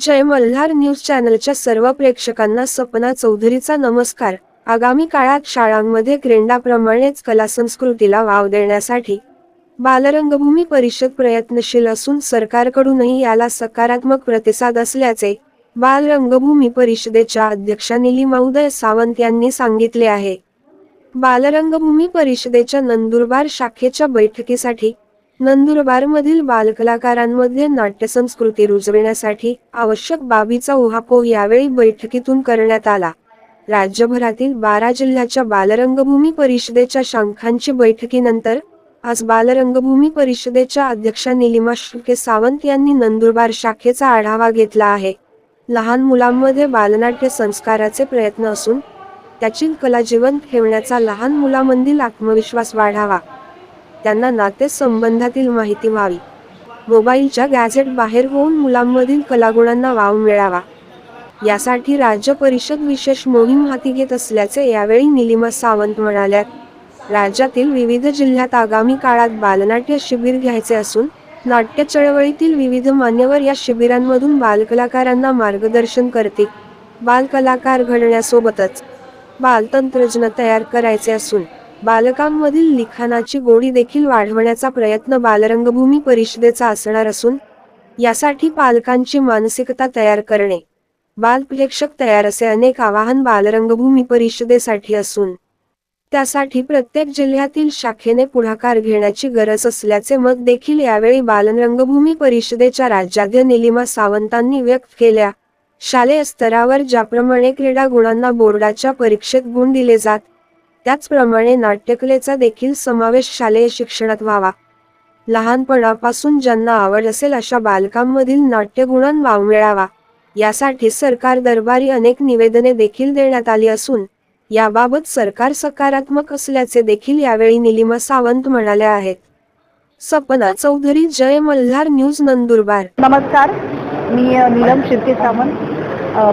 जय Malhar news चॅनलच्या सर्व प्रेक्षकांना सपना चौधरीचा नमस्कार. आगामी काळात शाळांमध्ये क्रीडाप्रमाणेच कला संस्कृतीला वाव देण्यासाठी बालरंगभूमी परिषद प्रयत्नशील असून सरकारकडूनही याला सकारात्मक प्रतिसाद असल्याचे बालरंगभूमी परिषदेच्या अध्यक्षा निलिमा उदय सावंत यांनी सांगितले आहे. बालरंगभूमी परिषदेच्या नंदुरबार शाखेच्या बैठकीसाठी नंदुरबारमधील बालकलाकारांमध्ये नाट्यसंस्कृती रुजविण्यासाठी आवश्यक बाबीचा उहापोह यावेळी बैठकीतून करण्यात आला. राज्यभरातील बारा जिल्ह्याच्या बालरंगभूमी परिषदेच्या शाखांची बैठकीनंतर आज बालरंगभूमी परिषदेच्या अध्यक्षा निलिमा शुके सावंत यांनी नंदुरबार शाखेचा आढावा घेतला आहे. लहान मुलांमध्ये बालनाट्य संस्काराचे प्रयत्न असून त्याची कला जिवंत ठेवण्याचा लहान मुलांमधील आत्मविश्वास वाढावा. त्यांना नातेसंबंधातील माहिती व्हावी. मोबाईलच्या गॅझेट बाहेर होऊन मुलांमधील कलागुणांना वाव मिळावा. यासाठी राज्य परिषद विशेष मोहीम हाती घेत असल्याचे यावेळी निलिमा सावंत म्हणाल्यात. राज्यातील विविध जिल्ह्यात आगामी काळात बालनाट्य शिबिर घ्यायचे असून नाट्य चळवळीतील विविध मान्यवर या शिबिरांमधून बालकलाकारांना मार्गदर्शन करतील. बालकलाकार घडण्यासोबतच बालतंत्रज्ञ तयार करायचे असून बालकांमधील लिखाणाची गोडी देखील वाढवण्याचा प्रयत्न बालरंगभूमी परिषदेचा असणार असून यासाठी पालकांची मानसिकता तयार करणे बालप्रेक्षक तयार असे अनेक आवाहन बालरंगभूमी परिषदेसाठी असून त्यासाठी प्रत्येक जिल्ह्यातील शाखेने पुढाकार घेण्याची गरज असल्याचे मत देखील यावेळी बालरंगभूमी परिषदेच्या राज्याध्य निलिमा सावंतांनी व्यक्त केल्या. शालेय स्तरावर ज्याप्रमाणे क्रीडा गुणांना बोर्डाच्या परीक्षेत गुण दिले जात त्याचप्रमाणे नाट्यकलेचा देखील समावेश शालेय शिक्षणात व्हावा. लहानपणापासून ज्यांना आवड असेल अशा बालकांमधील नाट्यगुणां वाव मिळावा. यासाठी सरकार दरबारी अनेक निवेदने देखील देण्यात आली असून याबाबत सरकार सकारात्मक असल्याचे देखील यावेळी निलिमा सावंत म्हणाल्या आहेत. सपना चौधरी जय मल्हार न्यूज नंदुरबार. नमस्कार. मी नीलम शिर्के सावंत.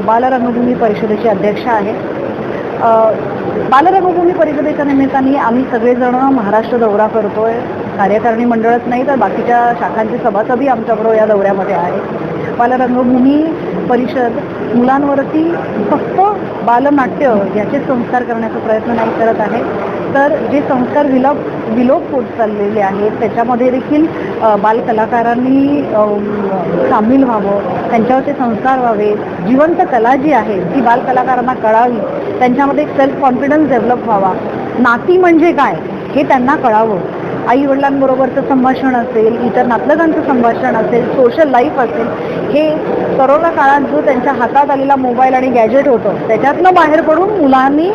बालरंगभूमी परिषदेची अध्यक्ष आहे. बालरंगभूमी परिषदेच्या निमित्ताने आम्ही सगळेजण महाराष्ट्र दौरा करतोय. कार्यकारिणी मंडळच नाही तर बाकीच्या शाखांची सभासदही आमच्याबरोबर या दौऱ्यामध्ये आहे. बालरंगभूमी परिषद मुलांवरती फक्त बालनाट्य याचे संस्कार करण्याचा प्रयत्न नाही करत आहे. तर जे संस्कार विलोप विलोप होत चाललेले आहेत त्याच्यामध्ये देखील बालकलाकारांनी सामील व्हावं त्यांच्यावरचे संस्कार व्हावे. जिवंत कला जी आहे ती बालकलाकारांना कळावी. त्यांच्यामध्ये एक सेल्फ कॉन्फिडन्स डेव्हलप व्हावा. नाती म्हणजे काय हे त्यांना कळावं. आई वडिलांबरोबरचं संभाषण असेल इतर नातलगांचं संभाषण असेल सोशल लाईफ असेल हे करोना काळात जो त्यांच्या हातात आलेला मोबाईल आणि गॅजेट होतं त्याच्यातनं बाहेर पडून मुलांनी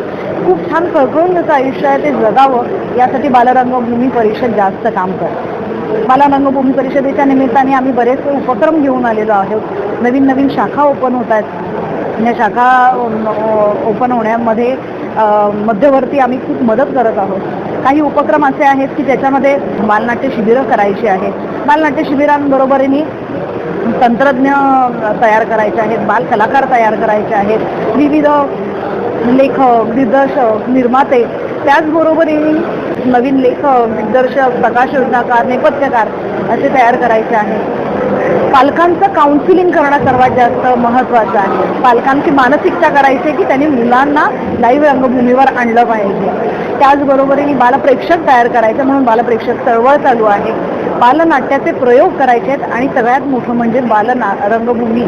खूप छान कळकळून जसं आयुष्य आहे ते जगावं यासाठी बालरंगभूमी परिषद जास्त काम करते. बालरंगभूमी परिषदेच्या निमित्ताने आम्ही बरेचसे उपक्रम घेऊन आलेलो आहोत. नवीन नवीन शाखा ओपन होत आहेत. या शाखा ओपन होण्यामध्ये मध्यवर्ती आम्ही खूप मदत करत आहोत. काही उपक्रम असे आहेत की त्याच्यामध्ये बालनाट्य शिबिरं करायची आहेत. बालनाट्य शिबिरांबरोबरीने तंत्रज्ञ तयार करायचे आहेत बाल कलाकार तयार करायचे आहेत. विविध लेखक दिग्दर्शक निर्माते त्याचबरोबरीने नवीन लेखक दिग्दर्शक प्रकाश योजनाकार नेपथ्यकार असे तयार करायचे आहे. पालकांचं काउन्सिलिंग करणं सर्वात जास्त महत्त्वाचं आहे. पालकांची मानसिकता करायची आहे की त्यांनी मुलांना लाईव्ह रंगभूमीवर आणलं पाहिजे. त्याचबरोबरीने बालप्रेक्षक तयार करायचं म्हणून बालप्रेक्षक चळवळ चालू आहे. बालनाट्याचे प्रयोग करायचे आहेत आणि सगळ्यात मोठं म्हणजे बालना रंगभूमी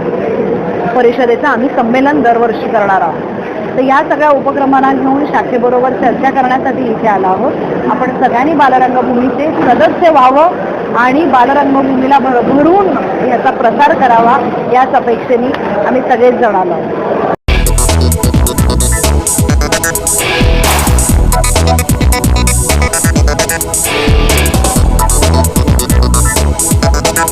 परिषदेचं आम्ही संमेलन दरवर्षी करणार आहोत. तर या सगळ्या उपक्रमांना घेऊन शाखेबरोबर चर्चा करण्यासाठी इथे आला आहोत. आपण सगळ्यांनी बालरंगभूमीचे सदस्य व्हावं आणि बालरंगभूमीला भरून याचा प्रसार करावा याच अपेक्षेने आम्ही सगळेच जण आलो आहोत.